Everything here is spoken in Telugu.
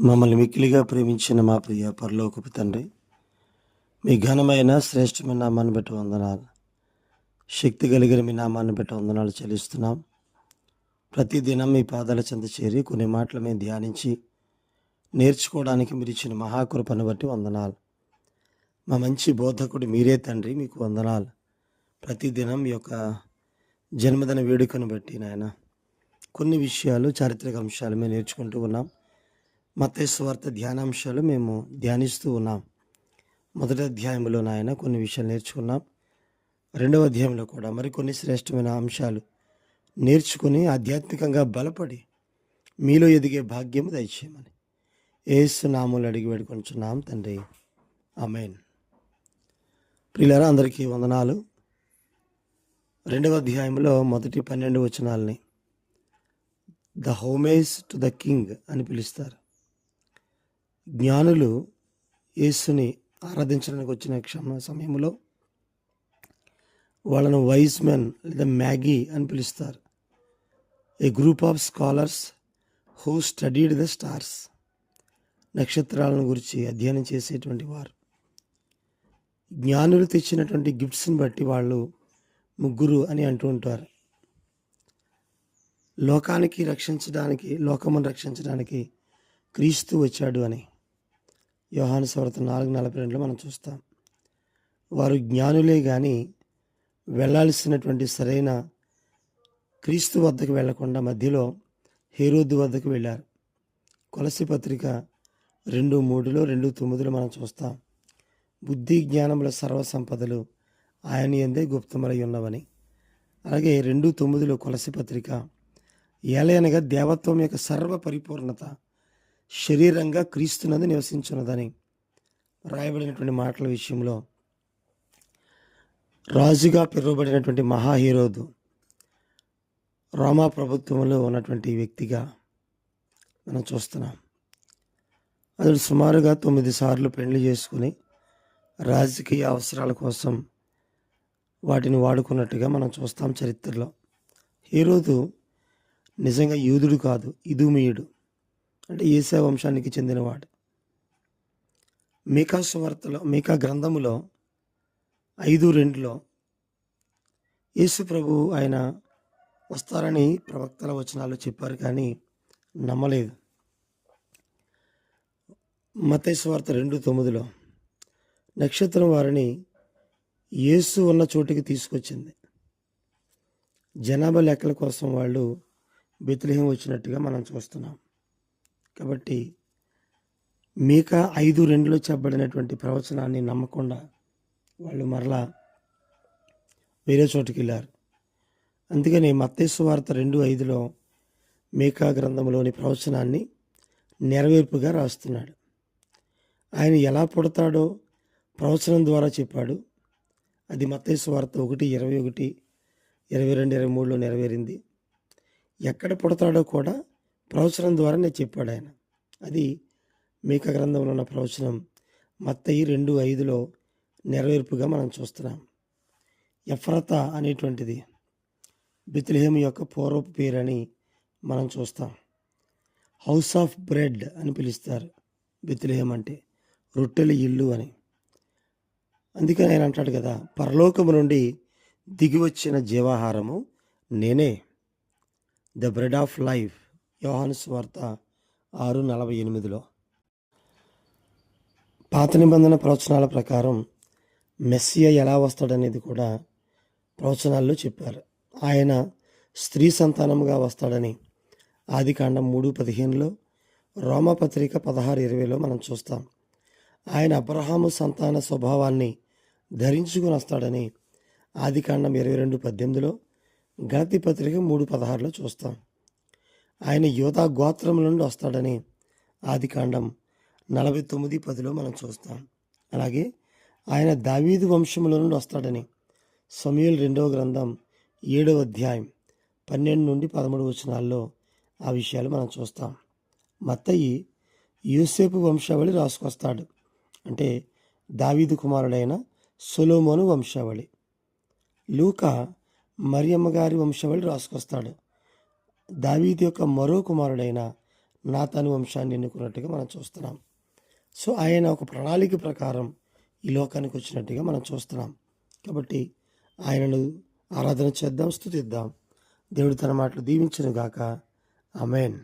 మమ్మల్ని మిక్కిలిగా ప్రేమించిన మా ప్రియ పరలోకపు తండ్రి మీ ఘనమైన శ్రేష్టమైన నామాన్ని బట్టి వందనాలు. శక్తి కలిగిన మీ నామాన్ని బట్టి వందనాలు చెల్లిస్తున్నాం. ప్రతిదినం మీ పాదాల చెంత చేరి కొన్ని మాటలు మేము ధ్యానించి నేర్చుకోవడానికి మీరు ఇచ్చిన మహాకృపను బట్టి వందనాలు. మా మంచి బోధకుడు మీరే తండ్రి మీకు వందనాలు. ప్రతిదినం మీ యొక్క జన్మదిన వేడుకను బట్టి నాయన కొన్ని విషయాలు చారిత్రక అంశాలు మేము నేర్చుకుంటూ ఉన్నాం. మతేశ్వార్త ధ్యానాంశాలు మేము ధ్యానిస్తూ ఉన్నాం. మొదటి అధ్యాయంలో నాయన కొన్ని విషయాలు నేర్చుకున్నాం. రెండవ అధ్యాయంలో కూడా మరికొన్ని శ్రేష్టమైన అంశాలు నేర్చుకుని ఆధ్యాత్మికంగా బలపడి మీలో ఎదిగే భాగ్యం దయచేయమని. ఏసు నాములు అడిగి వేడుకొంచున్నాం తండ్రి. అమేన్ ప్రియులారా అందరికీ వందనాలు. రెండవ అధ్యాయంలో మొదటి పన్నెండు వచనాలని the homage to the king అని పిలుస్తారు. జ్ఞానులు యేసుని ఆరాధించడానికి వచ్చిన క్షమ సమయంలో వాళ్ళను వైస్ మెన్ లేదా మ్యాగీ అని పిలుస్తారు. A group of scholars who studied the stars నక్షత్రాలను గురించి అధ్యయనం చేసేటువంటి వారు. జ్ఞానులు తెచ్చినటువంటి గిఫ్ట్స్ని బట్టి వాళ్ళు ముగ్గురు అని అంటూ ఉంటారు. లోకానికి రక్షించడానికి లోకమును రక్షించడానికి క్రీస్తు వచ్చాడు అని. యోహాను స్వార్థ నాలుగు నలభై రెండులో మనం చూస్తాం. వారు జ్ఞానులే కానీ వెళ్ళాల్సినటువంటి సరైన క్రీస్తు వద్దకు వెళ్ళకుండా మధ్యలో హేరోద్దు వద్దకు వెళ్ళారు. కొలసి పత్రిక రెండు మూడులో రెండు తొమ్మిదిలో మనం చూస్తాం. బుద్ధి జ్ఞానముల సర్వ సంపదలు ఆయన ఎందే గుప్తమలై ఉన్నవని. అలాగే రెండు తొమ్మిదిలో కొలసి పత్రిక ఏలయనగా దేవత్వం యొక్క సర్వ పరిపూర్ణత శరీరంగా క్రీస్తునందు నివసించున్నదని రాయబడినటువంటి మాటల విషయంలో రాజుగా పిలువబడినటువంటి మహా హీరోదు రోమా ప్రభుత్వంలో ఉన్నటువంటి వ్యక్తిగా మనం చూస్తున్నాం. అతడు సుమారుగా తొమ్మిది సార్లు పెళ్ళి చేసుకుని రాజకీయ అవసరాల కోసం వాటిని వాడుకున్నట్టుగా మనం చూస్తాం చరిత్రలో. హీరోదు నిజంగా యూదుడు కాదు ఇదుమీయుడు. అంటే ఏసా వంశానికి చెందినవాడు. మీకా సువార్తలో మీకా గ్రంథములో ఐదు రెండులో యేసు ప్రభు ఆయన వస్తారని ప్రవక్తల వచనాలు చెప్పారు కానీ నమ్మలేదు. మతేశ్వార్త రెండు తొమ్మిదిలో నక్షత్రం వారిని యేసు ఉన్న చోటికి తీసుకొచ్చింది. జనాభా లెక్కల కోసం వాళ్ళు బెత్లహేం వచ్చినట్టుగా మనం చూస్తున్నాం. కాబట్టి మీక ఐదు రెండులో చెప్పబడినటువంటి ప్రవచనాన్ని నమ్మకుండా వాళ్ళు మరలా వేరే చోటుకి వెళ్ళారు. అందుకని మత్తేసు వార్త రెండు ఐదులో మేకా గ్రంథంలోని ప్రవచనాన్ని నెరవేర్పుగా రాస్తున్నాడు. ఆయన ఎలా పుడతాడో ప్రవచనం ద్వారా చెప్పాడు. అది మత్తేసు వార్త ఒకటి ఇరవై ఒకటి ఇరవై రెండు ఇరవై మూడులో నెరవేరింది. ఎక్కడ పుడతాడో కూడా ప్రవచనం ద్వారానే చెప్పాడు ఆయన. అది మేక గ్రంథంలో ఉన్న ప్రవచనం మత్తయి రెండు ఐదులో నెరవేర్పుగా మనం చూస్తున్నాం. ఎఫ్రత అనేటువంటిది బిత్లహేమ్ యొక్క పూర్వపు పేరని మనం చూస్తాం. హౌస్ ఆఫ్ బ్రెడ్ అని పిలుస్తారు బిత్లహేమ్ అంటే రొట్టెల ఇల్లు అని. అందుకని ఆయన అంటాడు కదా పరలోకము నుండి దిగివచ్చిన జీవాహారము నేనే ద బ్రెడ్ ఆఫ్ లైఫ్. యోహాను స్వార్త ఆరు నలభై ఎనిమిదిలో. పాత నిబంధన ప్రవచనాల ప్రకారం మెస్సియా ఎలా వస్తాడనేది కూడా ప్రవచనాల్లో చెప్పారు. ఆయన స్త్రీ సంతానముగా వస్తాడని ఆది కాండం మూడు పదిహేనులో రోమపత్రిక పదహారు ఇరవైలో మనం చూస్తాం. ఆయన అబ్రహాము సంతాన స్వభావాన్ని ధరించుకుని వస్తాడని ఆది కాండం ఇరవై రెండు పద్దెనిమిదిలో గణతి పత్రిక మూడు పదహారులో చూస్తాం. ఆయన యోధా గోత్రం నుండి వస్తాడని ఆది కాండం నలభై తొమ్మిది పదిలో మనం చూస్తాం. అలాగే ఆయన దావీదు వంశముల నుండి వస్తాడని సమయల్ రెండవ గ్రంథం ఏడవ అధ్యాయం పన్నెండు నుండి పదమూడు వచనాల్లో ఆ విషయాలు మనం చూస్తాం. మత్తయి యూసేపు వంశావళి రాసుకొస్తాడు. అంటే దావీదు కుమారుడైన సొలోమోను వంశావళి. లూకా మరియమ్మ గారి వంశావళి రాసుకొస్తాడు. దావీదు యొక్క మరో కుమారుడైన నాతాను వంశాన్ని ఎన్నుకున్నట్టుగా మనం చూస్తున్నాం. సో ఆయన ఒక ప్రణాళిక ప్రకారం ఈ లోకానికి వచ్చినట్టుగా మనం చూస్తున్నాం. కాబట్టి ఆయనను ఆరాధన చేద్దాం స్థుతిద్దాం. దేవుడు తన మాటలు దీవించను గాక అమెన్